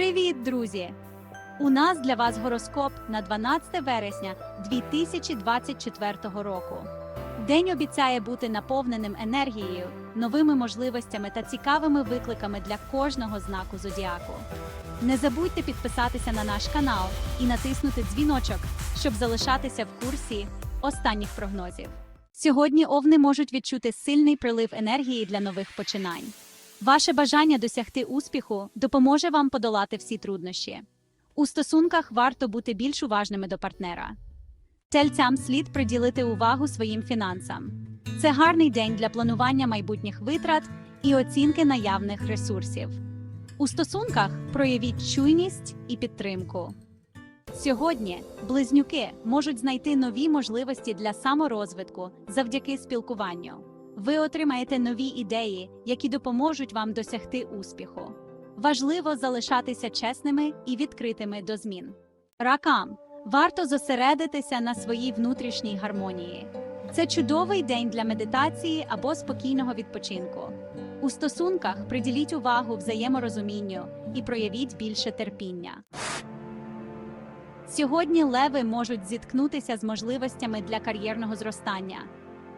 Привіт, друзі! У нас для вас гороскоп на 12 вересня 2024 року. День обіцяє бути наповненим енергією, новими можливостями та цікавими викликами для кожного знаку зодіаку. Не забудьте підписатися на наш канал і натиснути дзвіночок, щоб залишатися в курсі останніх прогнозів. Сьогодні овни можуть відчути сильний прилив енергії для нових починань. Ваше бажання досягти успіху допоможе вам подолати всі труднощі. У стосунках варто бути більш уважними до партнера. Тельцям слід приділити увагу своїм фінансам. Це гарний день для планування майбутніх витрат і оцінки наявних ресурсів. У стосунках проявіть чуйність і підтримку. Сьогодні близнюки можуть знайти нові можливості для саморозвитку завдяки спілкуванню. Ви отримаєте нові ідеї, які допоможуть вам досягти успіху. Важливо залишатися чесними і відкритими до змін. Ракам варто зосередитися на своїй внутрішній гармонії. Це чудовий день для медитації або спокійного відпочинку. У стосунках приділіть увагу взаєморозумінню і проявіть більше терпіння. Сьогодні леви можуть зіткнутися з можливостями для кар'єрного зростання.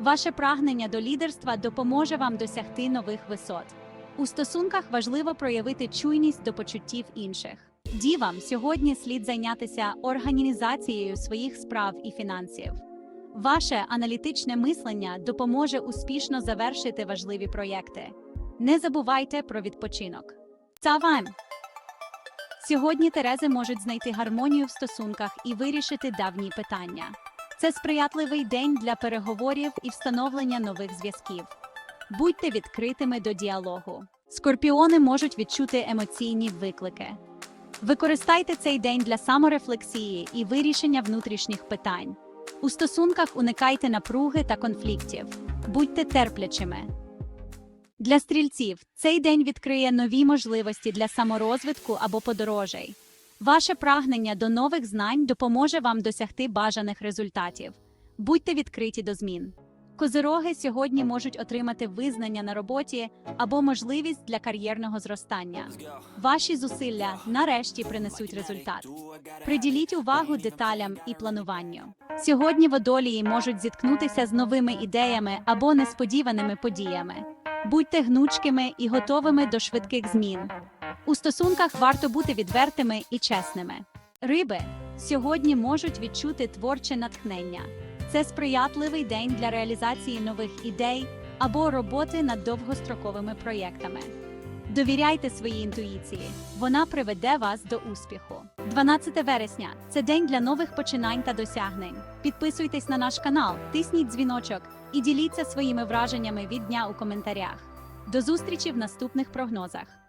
Ваше прагнення до лідерства допоможе вам досягти нових висот. У стосунках важливо проявити чуйність до почуттів інших. Дівам сьогодні слід зайнятися організацією своїх справ і фінансів. Ваше аналітичне мислення допоможе успішно завершити важливі проєкти. Не забувайте про відпочинок. Цавайм! Сьогодні Терези можуть знайти гармонію в стосунках і вирішити давні питання. Це сприятливий день для переговорів і встановлення нових зв'язків. Будьте відкритими до діалогу. Скорпіони можуть відчути емоційні виклики. Використайте цей день для саморефлексії і вирішення внутрішніх питань. У стосунках уникайте напруги та конфліктів. Будьте терплячими. Для стрільців цей день відкриє нові можливості для саморозвитку або подорожей. Ваше прагнення до нових знань допоможе вам досягти бажаних результатів. Будьте відкриті до змін. Козироги сьогодні можуть отримати визнання на роботі або можливість для кар'єрного зростання. Ваші зусилля нарешті принесуть результат. Приділіть увагу деталям і плануванню. Сьогодні водолії можуть зіткнутися з новими ідеями або несподіваними подіями. Будьте гнучкими і готовими до швидких змін. У стосунках варто бути відвертими і чесними. Риби сьогодні можуть відчути творче натхнення. Це сприятливий день для реалізації нових ідей або роботи над довгостроковими проєктами. Довіряйте своїй інтуїції, вона приведе вас до успіху. 12 вересня це день для нових починань та досягнень. Підписуйтесь на наш канал, тисніть дзвіночок і діліться своїми враженнями від дня у коментарях. До зустрічі в наступних прогнозах.